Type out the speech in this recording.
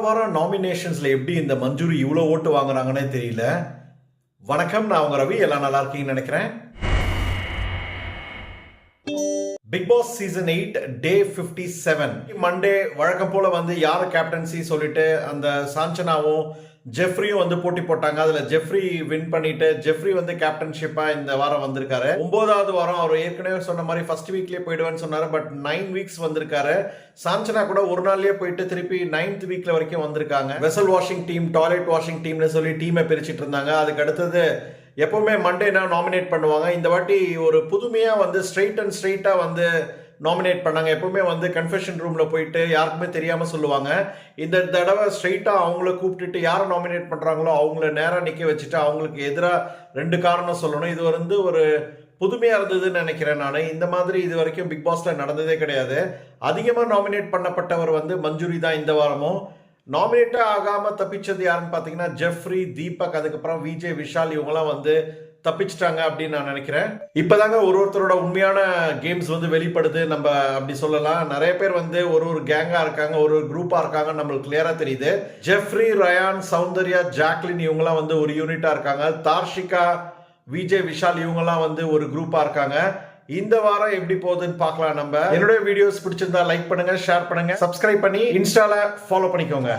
வாரம் நாமினேஷன்ஸில் எப்படி இந்த மஞ்சுரி இவ்வளோ ஓட்டு வாங்குறாங்கன்னே தெரியல. வணக்கம் நான் உங்க ரவி. எல்லாம் நல்லா இருக்கீங்கன்னு நினைக்கிறேன். Bigg Boss season eight day fifty seven Monday வழக்கம் போல வந்து யார் கேப்டன்சி சொல்லிட்டு அந்த சாஞ்சனாவும் ஜெஃப்ரியும் வந்து போட்டி போட்டாங்க. அதுல ஜெஃப்ரி வின் பண்ணிட்டு ஜெஃப்ரி வந்து கேப்டன்ஷிப்பா இந்த வாரம் வந்திருக்காரு. ஒன்பதாவது வாரம் அவர் ஏற்கனவே சொன்ன மாதிரி ஃபர்ஸ்ட் வீக்லயே போயிடுவேன்னு சொன்னாரு பட் நைன் வீக்ஸ் வந்திருக்காரு. சாஞ்சனா கூட ஒரு நாள்லயே போயிட்டு திருப்பி நைன்த் வீக்ல வரைக்கும் வந்திருக்காங்க. Vessel washing team toilet washing டீம்னு சொல்லி டீமை பிரிச்சுட்டு இருந்தாங்க. அதுக்கு அடுத்தது எப்போவுமே மண்டேனா நாமினேட் பண்ணுவாங்க. இந்த வாட்டி ஒரு புதுமையாக வந்து ஸ்ட்ரெயிட் அண்ட் ஸ்ட்ரெயிட்டாக வந்து நாமினேட் பண்ணாங்க. எப்பவுமே வந்து கன்ஃபெஷன் ரூமில் போயிட்டு யாருக்குமே தெரியாமல் சொல்லுவாங்க. இந்த தடவை ஸ்ட்ரெயிட்டாக அவங்கள கூப்பிட்டுட்டு யாரை நாமினேட் பண்ணுறாங்களோ அவங்கள நேராக நிற்க வச்சுட்டு அவங்களுக்கு எதிராக ரெண்டு காரணம் சொல்லணும். இது வந்து ஒரு புதுமையாக இருந்ததுன்னு நினைக்கிறேன் நான். இந்த மாதிரி இது வரைக்கும் பிக் பாஸில் நடந்ததே கிடையாது. அதிகமாக நாமினேட் பண்ணப்பட்டவர் வந்து மஞ்சுரி தான் இந்த வாரமும். நாமினேட்டே ஆகாம தப்பிச்சது யாருன்னு பார்த்தீங்கன்னா ஜெஃப்ரி தீபக் அதுக்கப்புறம் விஜய் விஷால் இவங்கெல்லாம் வந்து தப்பிச்சிட்டாங்க அப்படின்னு நான் நினைக்கிறேன். இப்போதாங்க ஒரு ஒருத்தரோட உண்மையான கேம்ஸ் வந்து வெளிப்படுது. நம்ம அப்படி சொல்லலாம். நிறைய பேர் வந்து ஒரு ஒரு கேங்காக இருக்காங்க ஒரு ஒரு குரூப்பாக இருக்காங்க நம்மளுக்கு கிளியராக தெரியுது. ஜெஃப்ரி ரயான் சௌந்தர்யா ஜாக்லின் இவங்கெல்லாம் வந்து ஒரு யூனிட்டாக இருக்காங்க. தார்ஷிகா விஜய் விஷால் இவங்கெல்லாம் வந்து ஒரு குரூப்பாக இருக்காங்க. இந்த வாரம் எப்படி போகுதுன்னு பார்க்கலாம் நம்ம. என்னுடைய வீடியோஸ் பிடிச்சிருந்தா லைக் பண்ணுங்க ஷேர் பண்ணுங்க சப்ஸ்கிரைப் பண்ணி இன்ஸ்டால ஃபாலோ பண்ணிக்கோங்க.